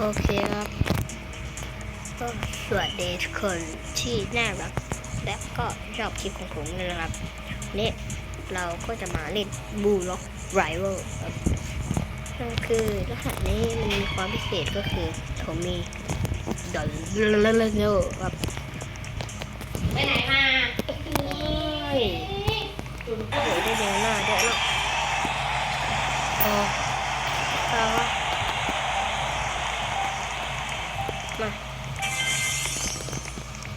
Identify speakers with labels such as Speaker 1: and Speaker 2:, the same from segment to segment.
Speaker 1: โอเคครับก็สวัสดีทุกคนที่น่ารัก และก็ชอบคลิปของผมเลยนะครับวันนี่เราก็จะมาเล่นบูล็อกไรเวลครับนั่นคือรหัสนี้มันมีความพิเศษก็คือผมมีดอลลาร์โนครับ
Speaker 2: ไปไหนมา
Speaker 1: เฮ้ยคุณโอยได้เร็วหน้าด้วยเนาะพอเอาวะ มา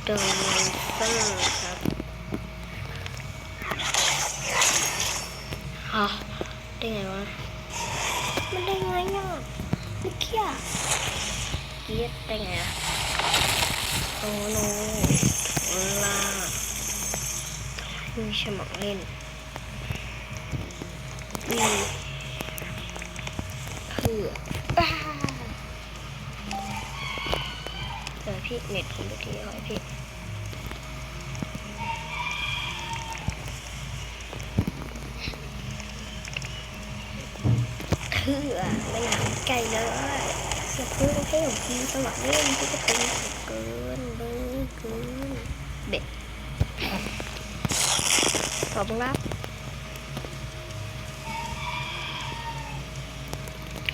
Speaker 1: โดนเลเซอร์ครับฮะได้ไงวะ มันได้ไงอะเมื่อกี้อะเกียดได้ไงอะโอ้โนเวลามีสมองเล่นนี่ พี่เน็ตผมไปทีขอให้พี่คือไม่นานไกลเลยอย่าเพิ่งให้ผมทีตลอดเล่นพี่จะเป็นเกินเบอร์เกินเด็กขอบคุณครับ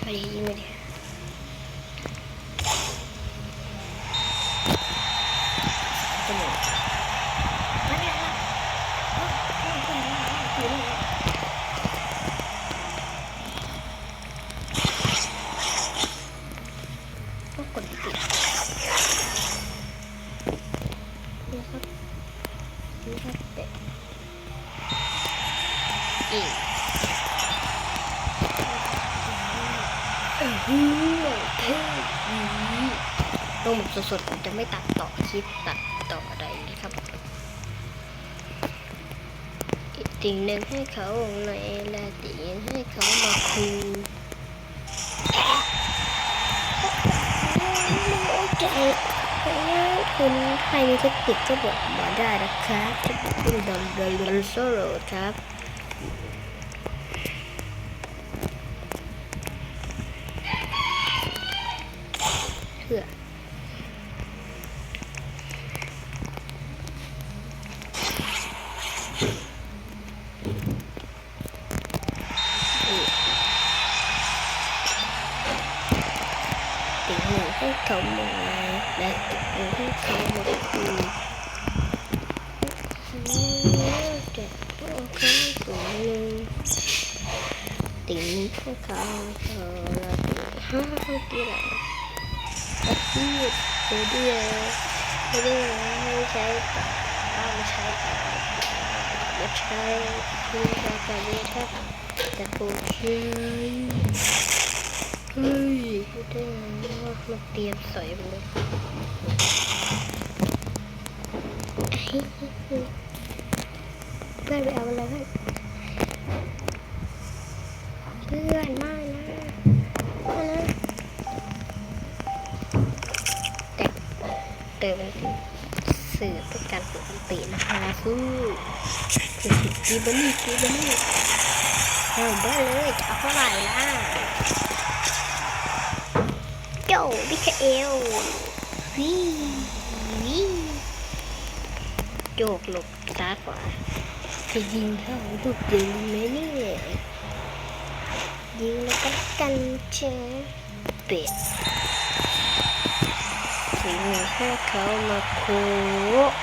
Speaker 1: มาดียิงมาดิเป็นไงมาเนี่ยมาเอาเอาเอาเอาเอาเอาก็กดติดนี่ครับนี่ครับเด็ก อีกเออเท่ดี ลงแบบสดๆผมจะไม่ตัดต่อคลิปตัดต่ออะไรครับ อีกสิ่งหนึ่งให้เขาวงในลาตีนให้เขามาคูโอเคคุณใครมีเทคนิคก็บอกมาได้นะครับถ้าคุณดำเดินโซโล่ครับ ติ่งหนึ่งให้เขาหมองและติ่งหนึ่งให้เขาหมาคุยเด็กโอเคสูงหนึ่งติ่งนี้ให้เขาเออล้วติ่งห้าเมื่อกี้แหละอาชีพเดียวเดียวไม่ได้ไม่ใช้ต่อถ้าไม่ใช้ต่ไม่ใช้คือจะไปเรียนแค่แต่โอเคเฮ้ยไมาเตรียมสอยมันเลยเพื่อนไปเอาอะไรเพื่อนเพื่อนมากนะมานะเติมสื่อเป็นการปกตินะคะสู้คือกีบันนี่กีบันนี่เอาได้เลยจะเอาเท่าไหร่ล่ะ โจบิคาเอลวีวีโจกหลบซ้ายขวาจะยิงเข้าลูกยิงไหมเนี่ยยิงแล้วก็กันเจอเป็ดสิ่งให้เขามาโค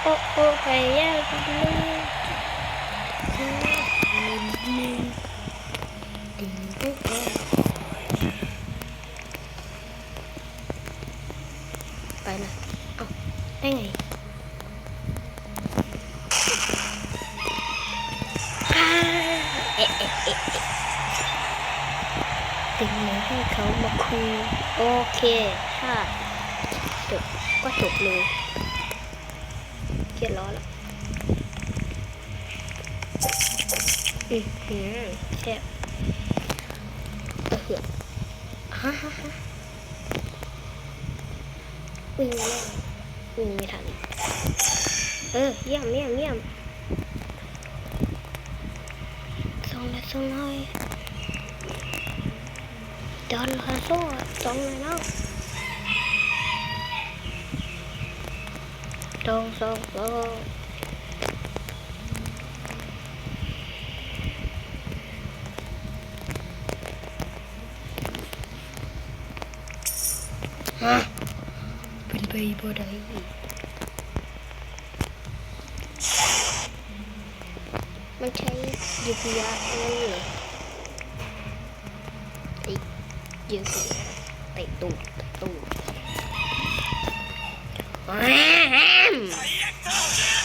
Speaker 1: โอ้โอ้ไปยากเลย ไปนะเอาได้ไงเอ๊ะเอ๊ะเอ๊ะเอ๊ะสิ่งให้เขามาคูโอเคค่ะจบก็จบเลยเกียดร้อนล้วอือหือแซ่บเออเหือฮ่าฮ่าฮ่า วิ่งมาแล้ววิ่งไม่ทันเออเยี่ยมเยี่ยมเยี่ยมสองและสองเลยเดินหาโซ่สองเลยเนาะส่งสองสองฮะ เป็นไปบ่ได้มันใช้ยุกยานั่นเลยไอ้ยืดไอ้ตูดตูด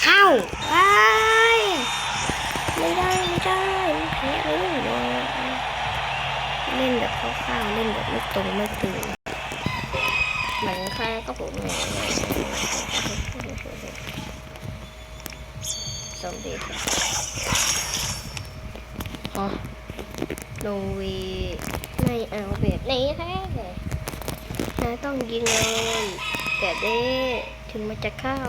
Speaker 1: เข้าไปไม่ได้ไม่ได้แพ้เลยเล่นแบบคร่าวๆเล่นแบบไม่ตรงไม่ตึง เหมือนใครก็ผมไงซอมบี้ครับฮะโนวีไม่เอาแบบนี้แท้นายต้องยิงเลยแบบนี้ถึงมันจะเข้า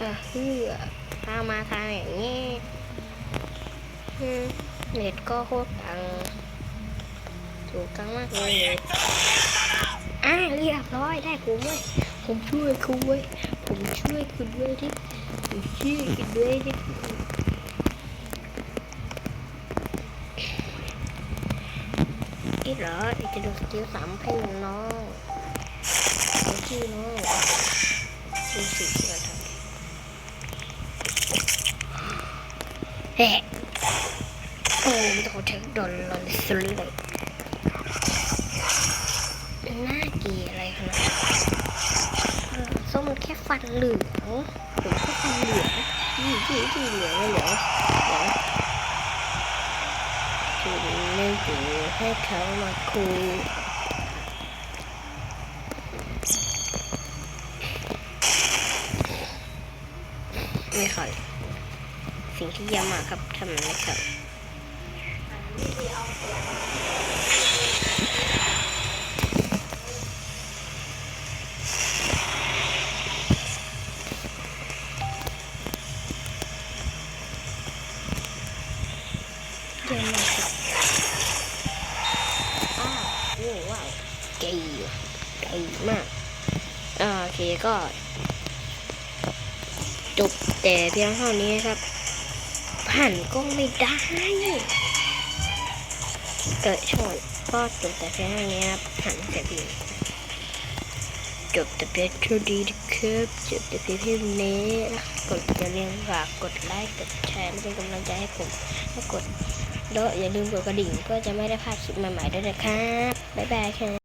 Speaker 1: อะเฮือพามาทางอย่างนี้เน็ตก็โคตรตังถูกตังมากเลยเน็ต เรียบร้อยได้ผมเว้ยผมช่วยคุณเว้ยผมช่วยคุณด้วยที่ผมช่วยคุณด้วยที่อีกเหรออีกจะดูสกิลสามให้น้องชื่อน้องดูสิเพื่อนทำเฮ้โอ้ไม่ต้องเทคดอลลาร์สลิเลยน่าเกลียดอะไรขนาดนั้นเออส้ มันแค่ฟันเหลืองผมแค่ฟันเหลืองยี่ยี่ยี่เหลืองเลยเหรอเหรอถึงเล่นถึงให้เขามาคุยไม่ค่อยสิ่งที่ยากมากครับทำไม่เข้า เก่งเก่งมากอ่าโอเคก็ จบแต่เพียงเท่านี้ครับ ผ่านก็ไม่ได้เกิดชนก็จบแต่เพียงเท่านี้ครับผ่านแต่เพียงจบแต่เพียงเท่านี้นะครับจบแต่เพียงเท่านี้กดอย่าลืมฝากกดไลค์กดแชร์เป็นกำลังใจให้ผมแล้วกดแล้วอย่าลืมกดกระดิ่งเพื่อจะไม่ได้พลาดคลิปใหม่ๆด้วยนะครับบ๊ายบายครับ